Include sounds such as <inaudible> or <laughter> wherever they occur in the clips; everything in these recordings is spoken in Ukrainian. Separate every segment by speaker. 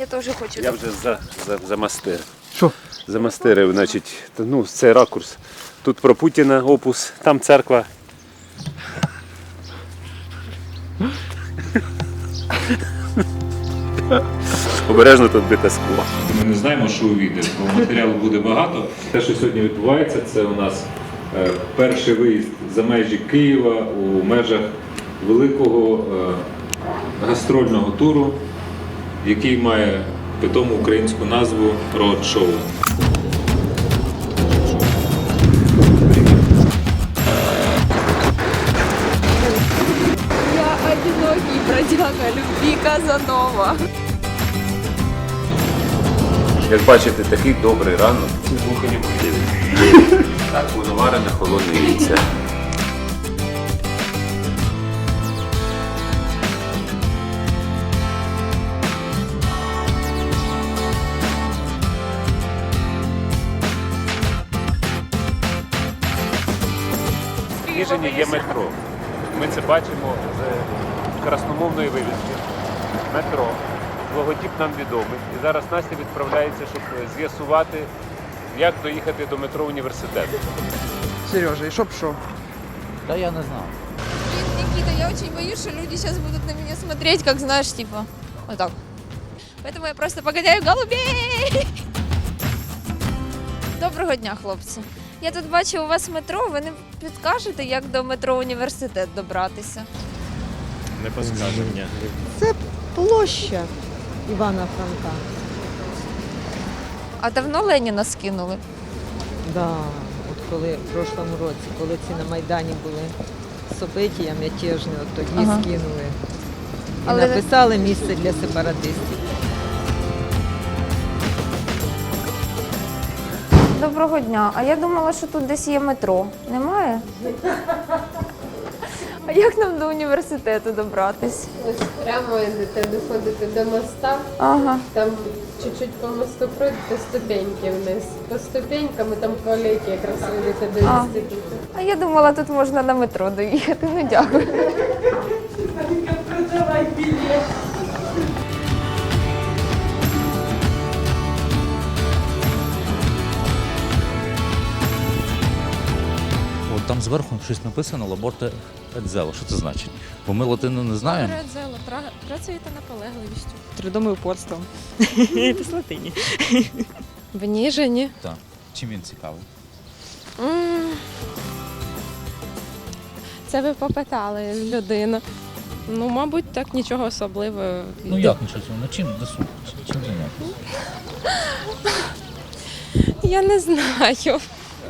Speaker 1: Я теж хочу.
Speaker 2: Я вже за, за, замастирив.
Speaker 3: Що?
Speaker 2: Замастирив, значить, ну, цей ракурс. Тут про Путіна опус, там церква. Обережно тут бите скло.
Speaker 4: Ми не знаємо, що увійде, бо матеріалу буде багато. Те, що сьогодні відбувається, це у нас е, перший виїзд за межі Києва у межах великого е, гастрольного туру, який має питому українську назву Road Show.
Speaker 1: Я одинокий бродяга любви Казанова.
Speaker 2: Як бачите, такий добрий ранок. Так воно варене холодне яйце. В є метро. Ми це бачимо з красномовної вивіски. Метро. Логотип нам відомий. І зараз Настя відправляється, щоб з'ясувати, як доїхати до метро університету.
Speaker 3: Сережа, і що б що?
Speaker 5: Да я не знаю.
Speaker 1: Блин, Никита, я очень боюсь, что люди сейчас будут на меня смотреть, как знаешь, типа, вот так. Поэтому я просто погоняю голубей. <laughs> Доброго дня, хлопці. Я тут бачу у вас метро. Ви не підкажете, як до метро університет добратися?
Speaker 2: Не поскажемо, ні.
Speaker 6: площа Івана Франка.
Speaker 1: А давно Леніна скинули?
Speaker 6: Да, от коли в прошлому році, коли ці на Майдані були события мятежні, от тоді
Speaker 1: Ага.
Speaker 6: скинули. І
Speaker 1: Але-
Speaker 6: написали місце для сепаратистів.
Speaker 1: Доброго дня. А я думала, що тут десь є метро. Немає? А як нам до університету добратись?
Speaker 7: Ось прямо йдете, доходите до моста,
Speaker 1: Ага.
Speaker 7: там чуть-чуть по мосту пройдете ступеньки вниз. По ступенькам і там по якраз вийдете до
Speaker 1: А.
Speaker 7: інституту.
Speaker 1: А я думала, тут можна на метро доїхати. Ну дякую.
Speaker 5: От там зверху щось написано Лаборте Едзело. Що це значить? Бо ми латину не знаємо.
Speaker 8: Передзело, працюєте наполегливістю.
Speaker 9: Трудом і упорством. <laughs> Це з латині.
Speaker 8: В Ніжині.
Speaker 5: Так. Чим він цікавий?
Speaker 8: М. Це ви попитали людину. Ну, мабуть, так нічого особливого.
Speaker 5: Ну як нічого цього? Ну чим досуг? Чим зайнятися?
Speaker 8: Я не знаю.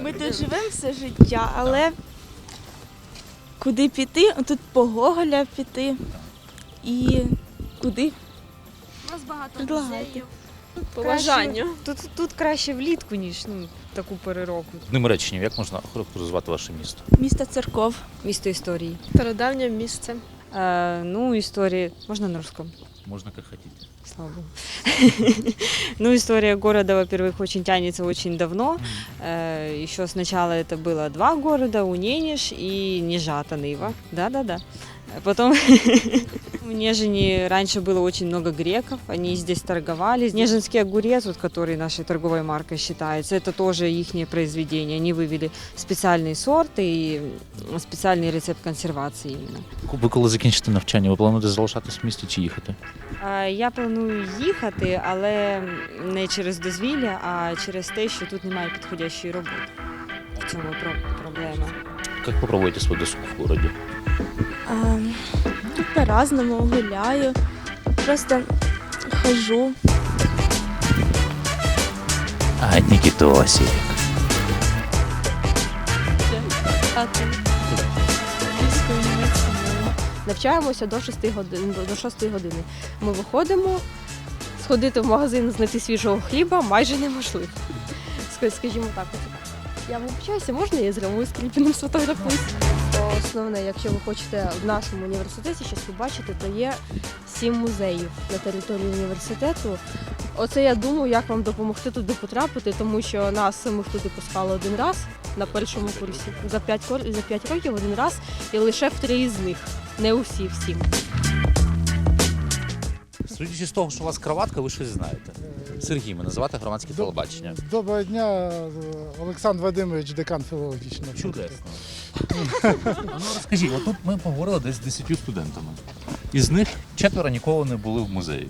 Speaker 10: Ми тут живемо все життя, але куди піти? Тут по Гоголя піти. І куди?
Speaker 8: У нас багато
Speaker 10: Предлагайте.
Speaker 8: По бажанню.
Speaker 9: Тут, тут краще влітку, ніж ну, таку перероку.
Speaker 5: Одним реченням, як можна охарактеризувати ваше місто?
Speaker 10: Місто церков.
Speaker 9: Місто історії.
Speaker 8: Стародавнє місце.
Speaker 9: Е, ну, история... Можно на русском?
Speaker 5: Можна як хотіти.
Speaker 9: Слава богу. ну, история города, во-первых, очень тянется очень давно. Э, еще сначала это было два города, Унениш и Нежата Нива. Да-да-да. Потом <laughs> в Нежине раньше было очень много греков, они здесь торговали. Нежинский огурец, вот, который нашей торговой маркой считается, это тоже их произведение. Они вывели специальные сорты и специальный рецепт консервации именно.
Speaker 5: Ви коли закінчите навчання, ви плануєте залишатись в місті чи їхати?
Speaker 9: Е, Я планую їхати, але не через дозвілля, а через те, що тут немає підходящої роботи. В цьому про- проблема.
Speaker 5: Як ви проводите свій досуг в городі?
Speaker 10: Ну, по-разному гуляю. Просто хожу.
Speaker 5: А, Нікітосі.
Speaker 10: А ти? Англійською, німецькою мовою.
Speaker 8: Навчаємося до 6 годин. До 6 години. Ми виходимо, сходити в магазин, знайти свіжого хліба майже неможливо. Скажімо так. от. Я вибачаюся, можна я зробив скріпіним сфотографуюсь? Основне, якщо ви хочете в нашому університеті щось побачити, то є сім музеїв на території університету. Оце я думаю, як вам допомогти туди потрапити, тому що нас самих туди пускали один раз на першому курсі. За 5, за 5 років один раз і лише в три із них. Не усі всім.
Speaker 5: Судячи з того, що у вас кроватка, ви щось знаєте. Сергій, мене звати громадське телебачення.
Speaker 11: Доброго дня, Олександр Вадимович, декан філологічного.
Speaker 5: Чудесно. ну розкажіть, отут ми поговорили десь з 10 студентами. Із них четверо ніколи не були в музеї.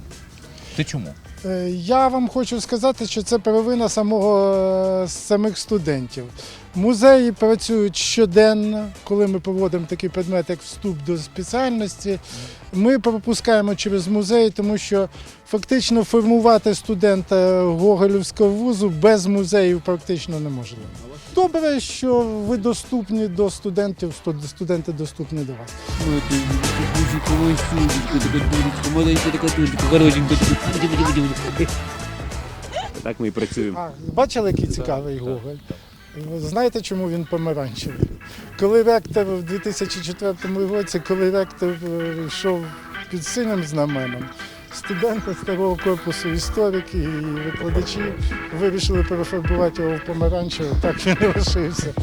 Speaker 5: Ти чому?
Speaker 11: Е, Я вам хочу сказати, що це первина самого е, самих студентів. Музеї працюють щоденно, коли ми проводимо такий предмет, як вступ до спеціальності. Ми пропускаємо через музей, тому що фактично формувати студента Гоголівського вузу без музеїв практично неможливо. Добре, що ви доступні до студентів, студ- студенти доступні до вас. <laughs>
Speaker 2: Так ми і працюємо.
Speaker 11: А, бачили, який цікавий Гоголь? Знаєте, чому він помаранчевий? Коли ректор в 2004 році, коли ректор е, йшов під синім знаменом, студенти старого корпусу, історики і викладачі вирішили перефарбувати його в помаранчевий, так він і лишився.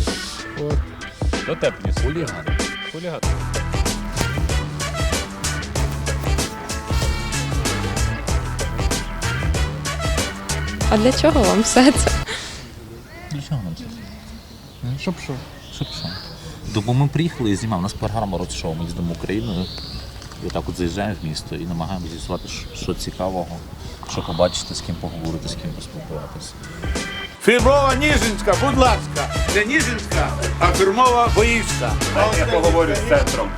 Speaker 11: От.
Speaker 5: Дотепність.
Speaker 8: А для чого вам все це?
Speaker 5: Для чого нам це?
Speaker 11: Щоб що?
Speaker 5: Щоб що? Ну, ми приїхали і знімав. У нас програма «Роадшоу», Ми їздимо Україною. І так от заїжджаємо в місто і намагаємося з'ясувати, що- що цікавого, що побачити, з ким поговорити, з ким поспілкуватися.
Speaker 12: Фірмова Ніжинська, будь ласка. Не Ніжинська, а фірмова Боївська.
Speaker 2: Я поговорю з центром.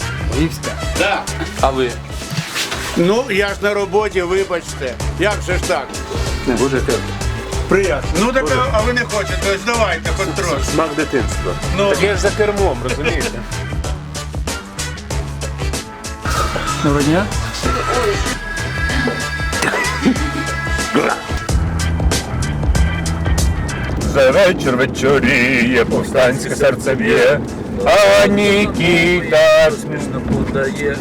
Speaker 12: Да.
Speaker 2: А ви?
Speaker 12: Ну, я ж на роботі, вибачте. Як же ж так?
Speaker 2: Не будете?
Speaker 12: Приятно. Ну так, а- а ви не хочете, ось давайте контроль.
Speaker 2: Смак дитинства.
Speaker 12: Ну.
Speaker 2: Так я ж за кермом, розумієте?
Speaker 3: Доброго дня.
Speaker 2: За вечір вечоріє, повстанське серце б'є, а Нікіта смішно подає.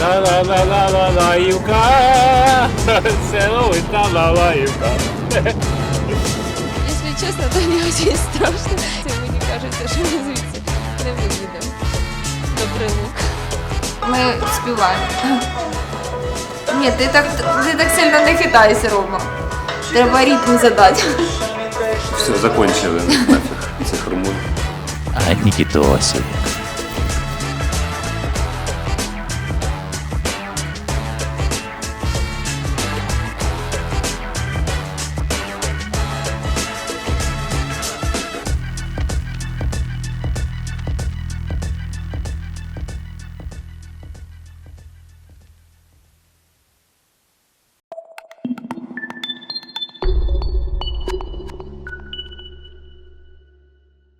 Speaker 2: Ла-ла-ла-ла-ла-ла-ла-ла. Ла-ла-ла-ла-ла-лаївка. <laughs> Селовита лалаївка.
Speaker 1: Если честно, то мне очень страшно. Мені кажеться, що ми звідси не виїдемо. Добрий лук. Ми співаємо. Ні, ти так, ти так сильно не хитайся, Рома. Треба ритм задати.
Speaker 2: Все, закончили. Нафіг цих румун.
Speaker 5: А Нікітосі.